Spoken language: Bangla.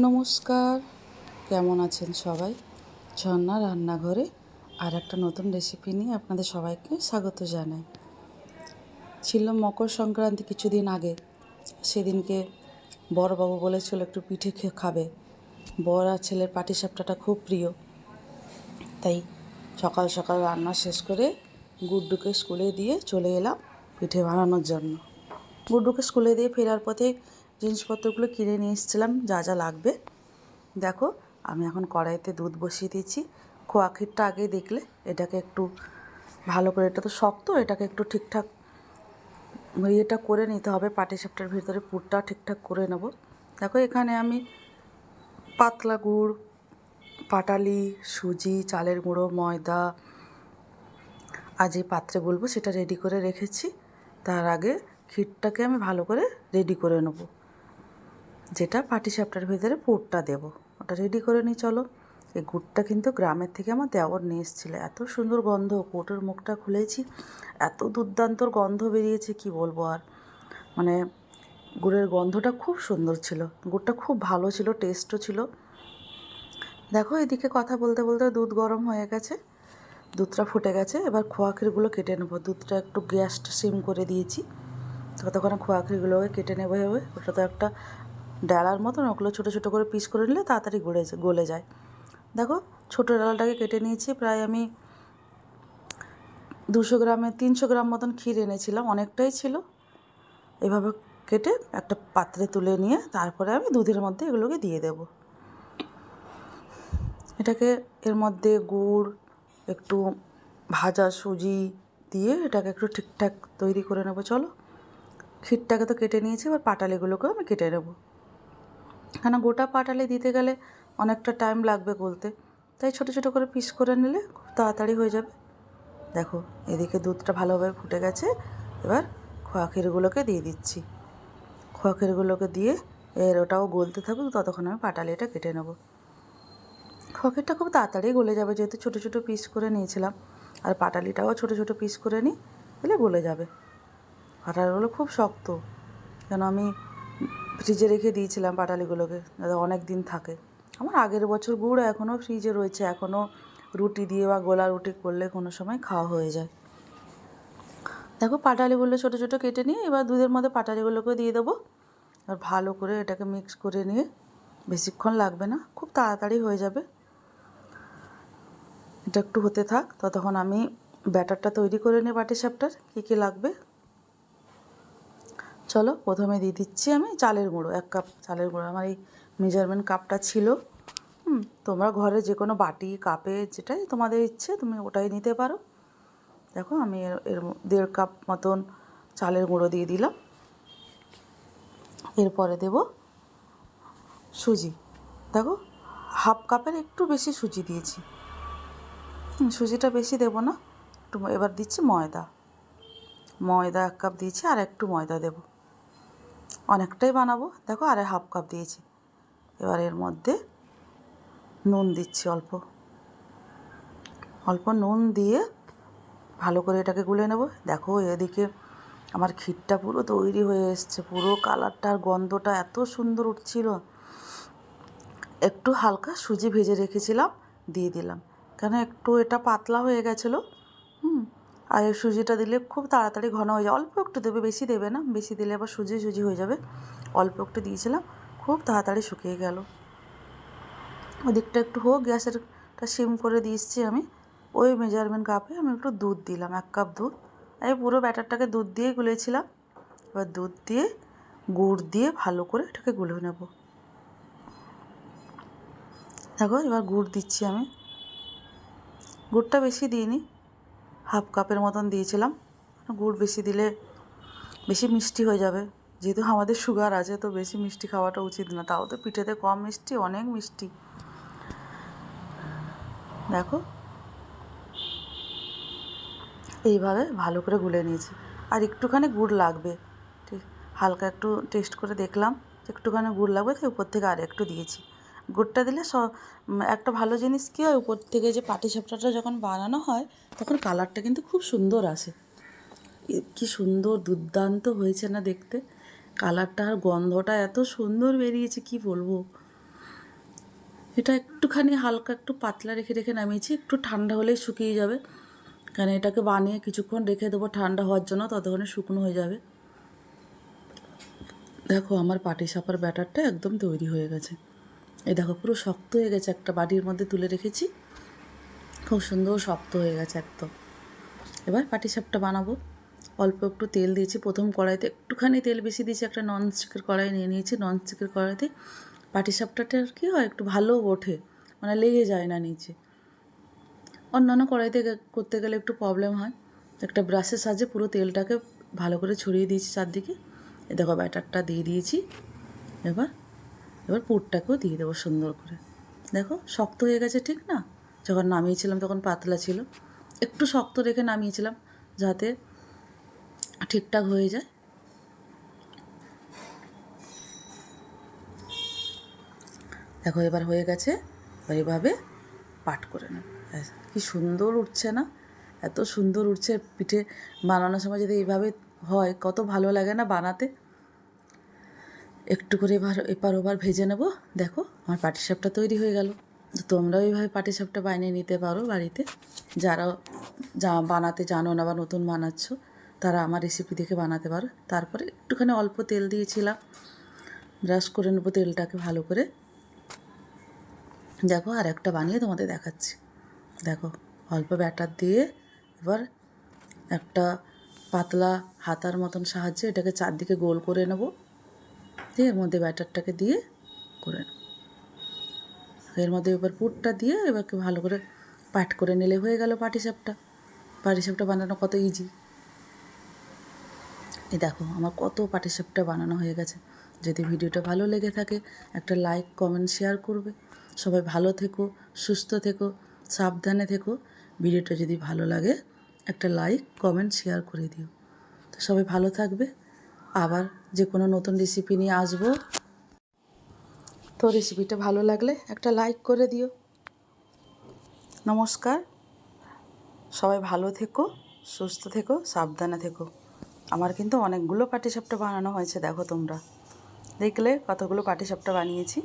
নমস্কার। কেমন আছেন সবাই? ঝর্ণা রান্নাঘরে আর একটা নতুন রেসিপি নিয়ে আপনাদের সবাইকে স্বাগত জানাই। ছিল মকর সংক্রান্তি কিছুদিন আগে। সেদিনকে বড়বাবু বলেছিল একটু পিঠে খাবে। বর আর ছেলের পাটিসাপটাটা খুব প্রিয়। তাই সকাল সকাল রান্না শেষ করে গুড্ডুকে স্কুলে দিয়ে চলে এলাম পিঠে বানানোর জন্য। গুড্ডুকে স্কুলে দিয়ে ফেরার পথে জিনিসপত্রগুলো কিনে নিয়ে এসেছিলাম, যা যা লাগবে। দেখো, আমি এখন কড়াইতে দুধ বসিয়ে দিয়েছি। খোয়া ক্ষীরটা আগে দেখলে, এটাকে একটু ভালো করে, এটা তো শক্ত, এটাকে একটু ঠিকঠাক ইয়েটা করে নিতে হবে। পাটিসাপটার ভিতরে পুরটা ঠিকঠাক করে নেব। দেখো, এখানে আমি পাতলা গুড়, পাটালি, সুজি, চালের গুঁড়ো, ময়দা আজ এই পাত্রে বলব সেটা রেডি করে রেখেছি। তার আগে ক্ষীরটাকে আমি ভালো করে রেডি করে নেব। যেটা পাটিসাপটার ভিতরে পুরটা দেবো। ওটা রেডি করে নিই চলো। এই গুড়টা কিন্তু গ্রামের থেকে আমার দেওয়ার নিয়ে এসেছিল। এত সুন্দর গন্ধ, কোটোর মুখটা খুলেছি। এত দুর্দান্তর গন্ধ বেরিয়েছে, কি বলব আর? মানে গুড়ের গন্ধটা খুব সুন্দর ছিল। গুড়টা খুব ভালো ছিল টেস্টও ছিল। দেখো, এদিকে কথা বলতে বলতে দুধ গরম হয়ে গেছে। দুধটা ফুটে গেছে। এবার খোয়াখিরগুলো কেটে নেব। দুধটা একটু গ্যাসটা সিম করে দিয়েছি। ততক্ষণে খোয়াখিরগুলোকে কেটে নেব হবে ওটা তো একটা ডালার মতন ওগুলো ছোটো ছোটো করে পিস করে নিলে তাড়াতাড়ি গলে গলে যায়। দেখো, ছোটো ডালাটাকে কেটে নিয়েছি, প্রায় আমি দুশো গ্রামের তিনশো গ্রাম মতন ক্ষীর এনেছিলাম, অনেকটাই ছিল। এভাবে কেটে একটা পাত্রে তুলে নিয়ে তারপরে আমি দুধের মধ্যে এগুলোকে দিয়ে দেব। এটাকে এর মধ্যে গুড়, একটু ভাজা সুজি দিয়ে এটাকে একটু ঠিকঠাক তৈরি করে নেব। চলো, ক্ষীরটাকে তো কেটে নিয়েছি, এবার পাটালিগুলোকেও আমি কেটে নেব। কেন গোটা পাটালি দিতে গেলে অনেকটা টাইম লাগবে বলতে। তাই ছোটো ছোটো করে পিস করে নিলে খুব তাড়াতাড়ি হয়ে যাবে। দেখো, এদিকে দুধটা ভালোভাবে ফুটে গেছে। এবার খোয়াক্ষীরগুলোকে দিয়ে দিচ্ছি। খোয়াক্ষীরগুলোকে দিয়ে এর ওটাও গলতে থাকুক, ততক্ষণ আমি পাটালিটা কেটে নেব। খোয়াক্ষীরটা খুব তাড়াতাড়ি গলে যাবে, যেহেতু ছোটো ছোটো পিস করে নিয়েছিলাম। আর পাটালিটাও ছোটো ছোটো পিস করে নিই, তাহলে গলে যাবে। পাটালিগুলো খুব শক্ত, কেন আমি ফ্রিজে রেখে দিয়েছিলাম পাটালিগুলোকে, যাতে অনেক দিন থাকে। আমার আগের বছর গুড় এখনও ফ্রিজে রয়েছে, এখনও রুটি দিয়ে বা গোলা রুটি করলে কোনো সময় খাওয়া হয়ে যায়। দেখো পাটালিগুলো ছোটো ছোটো কেটে নিয়ে এবার দুধের মধ্যে পাটালিগুলোকে দিয়ে দেবো। আর ভালো করে এটাকে মিক্স করে নিয়ে, বেশিক্ষণ লাগবে না, খুব তাড়াতাড়ি হয়ে যাবে। এটা একটু হতে থাক, ততক্ষণ আমি ব্যাটারটা তৈরি করে নিই বাটি সাপটার, কী কী লাগবে। চলো, প্রথমে দিয়ে দিচ্ছি আমি চালের গুঁড়ো, এক কাপ চালের গুঁড়ো। আমার এই মেজারমেন্ট কাপটা ছিল। হুম, তোমরা ঘরে যে কোনো বাটি কাপে যেটাই তোমাদের ইচ্ছে, তুমি ওটাই নিতে পারো। দেখো, আমি এর এর দেড় কাপ মতন চালের গুঁড়ো দিয়ে দিলাম। এরপরে দেব সুজি। দেখো হাফ কাপের একটু বেশি সুজি দিয়েছি। সুজিটা বেশি দেবো না। একটু, এবার দিচ্ছি ময়দা। ময়দা এক কাপ দিয়েছি, আর একটু ময়দা দেবো। অনেকটাই বানাবো। দেখো, আরে হাফ কাপ দিয়েছি। এবার এর মধ্যে নুন দিচ্ছি অল্প। অল্প নুন দিয়ে ভালো করে এটাকে গুলে নেব। দেখো, এদিকে আমার ক্ষীরটা পুরো তৈরি হয়ে এসছে। পুরো কালারটা আর গন্ধটা এত সুন্দর উঠছিল। একটু হালকা সুজি ভেজে রেখেছিলাম, দিয়ে দিলাম। কেন, একটু এটা পাতলা হয়ে গেছিল। আর এই সুজিটা দিলে খুব তাড়াতাড়ি ঘন হয়ে যায়। অল্প একটু দেবে, বেশি দেবে না। বেশি দিলে আবার সুজি সুজি হয়ে যাবে। অল্প একটু দিয়েছিলাম, খুব তাড়াতাড়ি শুকিয়ে গেল। ওদিকটা একটু হোক গ্যাসেরটা সিম করে দিয়েছি আমি। ওই মেজারমেন্ট কাপে আমি একটু দুধ দিলাম, এক কাপ দুধ। আমি পুরো ব্যাটারটাকে দুধ দিয়ে গুলেছিলাম। এবার দুধ দিয়ে গুড় দিয়ে ভালো করে এটাকে গুলে নেব। দেখো, এবার গুড় দিচ্ছি আমি। গুড়টা বেশি দিইনি। হাফ কাপের মতন দিয়েছিলাম। গুড় বেশি দিলে বেশি মিষ্টি হয়ে যাবে। যেহেতু আমাদের সুগার আছে, তো বেশি মিষ্টি খাওয়াটা উচিত না। তাও তো পিঠেতে কম মিষ্টি, অনেক মিষ্টি। দেখো। এইভাবে ভালো করে গুলে নিয়েছি। আর একটুখানি গুড় লাগবে। ঠিক, হালকা একটু টেস্ট করে দেখলাম একটুখানি গুড় লাগবে, তাই উপর থেকে আর একটু দিয়েছি। গুড়টা দিলে স একটা ভালো জিনিস কী হয়, উপর থেকে যে পাটিসাপটাটা যখন বানানো হয়, তখন কালারটা কিন্তু খুব সুন্দর আসে। কি সুন্দর, দুর্দান্ত হয়েছে না দেখতে? কালারটা আর গন্ধটা এত সুন্দর বেরিয়েছে, কি বলব? এটা একটুখানি হালকা একটু পাতলা রেখে রেখে নামিয়েছি, একটু ঠান্ডা হলেই শুকিয়ে যাবে। কারণ এটাকে বানিয়ে কিছুক্ষণ রেখে দেবো ঠান্ডা হওয়ার জন্য, ততক্ষণে শুকনো হয়ে যাবে। দেখো, আমার পাটি সাপার ব্যাটারটা একদম তৈরি হয়ে গেছে। এই দেখো, পুরো শক্ত হয়ে গেছে একটা বাটির মধ্যে তুলে রেখেছি। খুব সুন্দর শক্ত হয়ে গেছে একদম। এবার পাটিসাপটা বানাবো। অল্প একটু তেল দিয়েছি। প্রথম কড়াইতে একটুখানি তেল বেশি দিয়েছি, একটা নন স্টিকের কড়াই নিয়ে নিয়েছি। নন স্টিকের কড়াইতে পাটিসাপটাটা কী হয়, একটু ভালো ওঠে মানে লেগে যায় না নিচে। অন্যান্য কড়াইতে করতে গেলে একটু প্রবলেম হয়। একটা ব্রাশের সাহায্যে পুরো তেলটাকে ভালো করে ছড়িয়ে দিয়েছি চারদিকে। এ দেখো, ব্যাটারটা দিয়ে দিয়েছি। এবার এবার পুরটাকেও দিয়ে দেবো সুন্দর করে। দেখো, শক্ত হয়ে গেছে, ঠিক না? যখন নামিয়েছিলাম তখন পাতলা ছিল। একটু শক্ত রেখে নামিয়েছিলাম যাতে ঠিকঠাক হয়ে যায়। দেখো, এবার হয়ে গেছে, এবার এভাবে পাট করে নেব। কি সুন্দর উঠছে না? এত সুন্দর উঠছে পিঠে বানানোর সময় যদি এইভাবে হয়, কত ভালো লাগে না বানাতে। একটু করে এবার, এপার ওবার ভেজে নেব। দেখো, আমার পাটিসাপটা তৈরি হয়ে গেল। তো তোমরাও এইভাবে পাটিসাপটা বানিয়ে নিতে পারো বাড়িতে। যারা যা বানাতে জানো না বা নতুন বানাচ্ছ, তারা আমার রেসিপি দেখে বানাতে পারো। তারপরে একটুখানি অল্প তেল দিয়েছিলাম। ব্রাশ করে নেব তেলটাকে ভালো করে। দেখো, আর একটা বানিয়ে তোমাদের দেখাচ্ছি। দেখো, অল্প ব্যাটার দিয়ে এবার একটা পাতলা হাতার মতন সাহায্যে এটাকে চারদিকে গোল করে নেব। দিয়ে এর মধ্যে ব্যাটারটাকে দিয়ে করে এর মধ্যে এবার পুরটা দিয়ে এবারকে ভালো করে পাট করে নিলে হয়ে গেল পাটিসাপটা পাটিসাপটা বানানো কত ইজি এ দেখো, আমার কত পাটিসাপটা বানানো হয়ে গেছে। যদি ভিডিওটা ভালো লেগে থাকে, একটা লাইক, কমেন্ট, শেয়ার করবে। সবাই ভালো থেকো, সুস্থ থেকো, সাবধানে থেকো। ভিডিওটা যদি ভালো লাগে, একটা লাইক, কমেন্ট, শেয়ার করে দিও। তো সবাই ভালো থাকবে। আবার যে কোনো নতুন রেসিপি নিয়ে আসব। তো রেসিপিটা ভালো লাগলে একটা লাইক করে দিও। নমস্কার। সবাই ভালো থেকো, সুস্থ থেকো, সাবধানে থেকো। আমার কিন্তু অনেকগুলো পাটিসাপটা বানানো হয়েছে, দেখো তোমরা। দেখলে কতগুলো পাটিসাপটা বানিয়েছি।